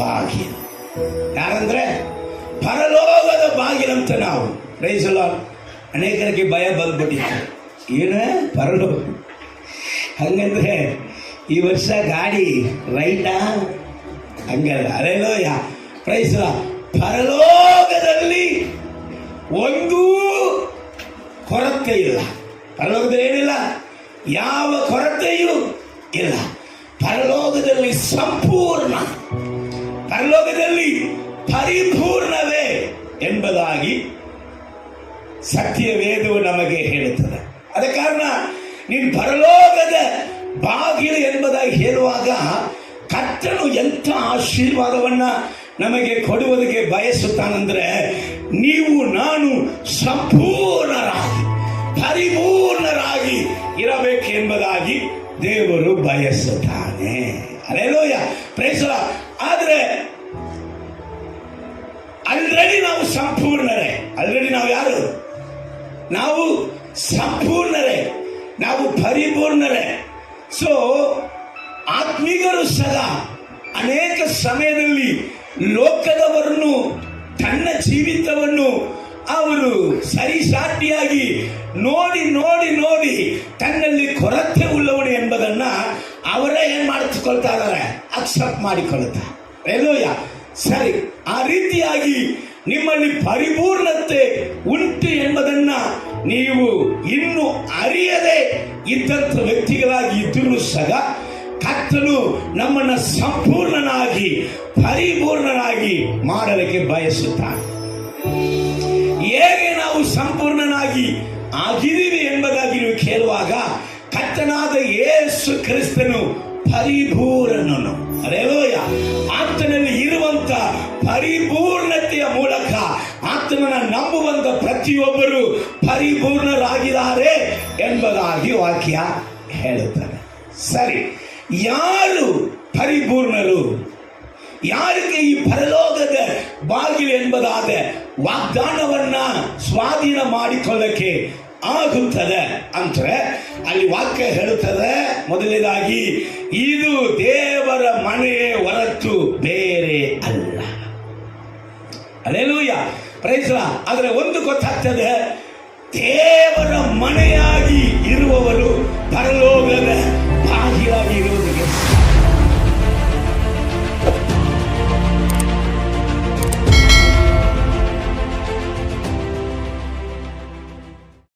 ಬಾಗಿಲು ಯಾರಂದ್ರೆ ಪರಲೋಕದ ಅಂತ ನಾವು. ರೈಸಲ ಅನೇಕರಿಗೆ ಭಯ ಬಂದ್ಬಿಟ್ಟಿತ್ತು. ಏನು? ಪರಲೋಕ. ಹಂಗಂದ್ರೆ ಈ ವರ್ಷ ಗಾಡಿ ರೈಟಾ ಹಂಗಲ್ಲ. ಅರೆ ಯಾ ಪ್ರೈಸ ಪರಲೋಕದಲ್ಲಿ ಒಂದೂ ಕೊರತೆ ಇಲ್ಲ. ಪರಲೋಕದಲ್ಲಿ ಏನಿಲ್ಲ? ಯಾವ ಕೊರತೆಯೂ ಇಲ್ಲ. ಪರಲೋಕದಲ್ಲಿ ಸಂಪೂರ್ಣ ಎಂಬುದಾಗಿ ಸತ್ಯ ವೇದವು ನಮಗೆ ಹೇಳುತ್ತದೆ. ಅದ ಕಾರಣ, ನೀನು ಪರಲೋಕದ ಬಾಗಿಲು ಎಂಬುದಾಗಿ ಹೇಳುವಾಗ ಕತ್ತನು ಎಂಥ ಆಶೀರ್ವಾದವನ್ನ ನಮಗೆ ಕೊಡುವುದಕ್ಕೆ ಬಯಸುತ್ತಾನಂದ್ರೆ, ನೀವು, ನಾನು ಸಂಪೂರ್ಣರಾಗಿ, ಪರಿಪೂರ್ಣರಾಗಿ ಇರಬೇಕು ಎಂಬುದಾಗಿ ದೇವರು ಬಯಸುತ್ತಾನೆ. ಅಲ್ಲೇಲೋಯ ಪ್ರೇಸಲ ಆದರೆ ಆಲ್ರೆಡಿ ನಾವು ಸಂಪೂರ್ಣರೇ. ಆಲ್ರೆಡಿ ನಾವು ಯಾರು? ನಾವು ಸಂಪೂರ್ಣರೇ. ನಾವು ಪರಿಪೂರ್ಣರೇ. ಸೊ ಆತ್ಮಿಕರು ಸದಾ ಅನೇಕ ಸಮಯದಲ್ಲಿ ಲೋಕದವರನ್ನು, ತನ್ನ ಜೀವಿತವನ್ನು ಅವರು ಸರಿಸಾಟಿಯಾಗಿ ನೋಡಿ ನೋಡಿ ನೋಡಿ ತನ್ನಲ್ಲಿ ಕೊರತೆ ಉಳ್ಳವನು ಎಂಬುದನ್ನು ಅವರೇ ಏನು ಮಾಡಿಕೊಳ್ತಾ ಇದ್ದಾರೆ? ಅಕ್ಸೆಪ್ಟ್ ಮಾಡಿಕೊಳ್ಳುತ್ತಾರೆ. ಎಲ್ಲೋಯ ಸರಿ, ಆ ರೀತಿಯಾಗಿ ನಿಮ್ಮಲ್ಲಿ ಪರಿಪೂರ್ಣತೆ ಉಂಟು ಎಂಬುದನ್ನ ನೀವು ಇನ್ನು ಅರಿಯದೆ ಇದ್ದಂಥ ವ್ಯಕ್ತಿಗಳಾಗಿ ಇದ್ದರೂ ಸಹ ಕತ್ತಲು ನಮ್ಮನ್ನ ಸಂಪೂರ್ಣನಾಗಿ, ಪರಿಪೂರ್ಣನಾಗಿ ಮಾಡಲಿಕ್ಕೆ ಬಯಸುತ್ತಾನೆ. ಹೇಗೆ ನಾವು ಸಂಪೂರ್ಣನಾಗಿ ಆಗಿದ್ದೀವಿ ಎಂಬುದಾಗಿ ನೀವು ಕೇಳುವಾಗ ಕತ್ತನಾದ ಯೇಸು ಕ್ರಿಸ್ತನು ಪರಿಪೂರ್ಣನು. ಅರೇಲೋಯ ಆತನಲ್ಲಿ ಇರುವಂತ ಪರಿಪೂರ್ಣತೆಯ ಮೂಲಕ ಆತ್ಮನ ನಂಬುವಂತ ಪ್ರತಿಯೊಬ್ಬರು ಪರಿಪೂರ್ಣರಾಗಿದ್ದಾರೆ ಎಂಬುದಾಗಿ ವಾಕ್ಯ ಹೇಳುತ್ತದೆ. ಸರಿ, ಯಾರು ಪರಿಪೂರ್ಣರು? ಯಾರಿಗೆ ಈ ಪರಲೋಕದ ಬಾಗಿಲು ಎಂಬುದಾದ ವಾಗ್ದಾನವನ್ನ ಸ್ವಾಧೀನ ಮಾಡಿಕೊಳ್ಳಕ್ಕೆ ಆಗುತ್ತದೆ ಅಂದ್ರೆ ಅಲ್ಲಿ ವಾಕ್ಯ ಹೇಳುತ್ತದೆ ಮೊದಲನೇದಾಗಿ, ಇದು ದೇವರ ಮನೆಯೇ ಹೊರತು ಬೇರೆ ಅಲ್ಲ. ಅಲ್ಲೇಲೂಯ. ಪ್ರೈಸ ಆದರೆ ಒಂದು ಗೊತ್ತಾಗ್ತದೆ ದೇವರ ಮನೆಯಾಗಿ ಇರುವವರು ಪರಲೋಕದ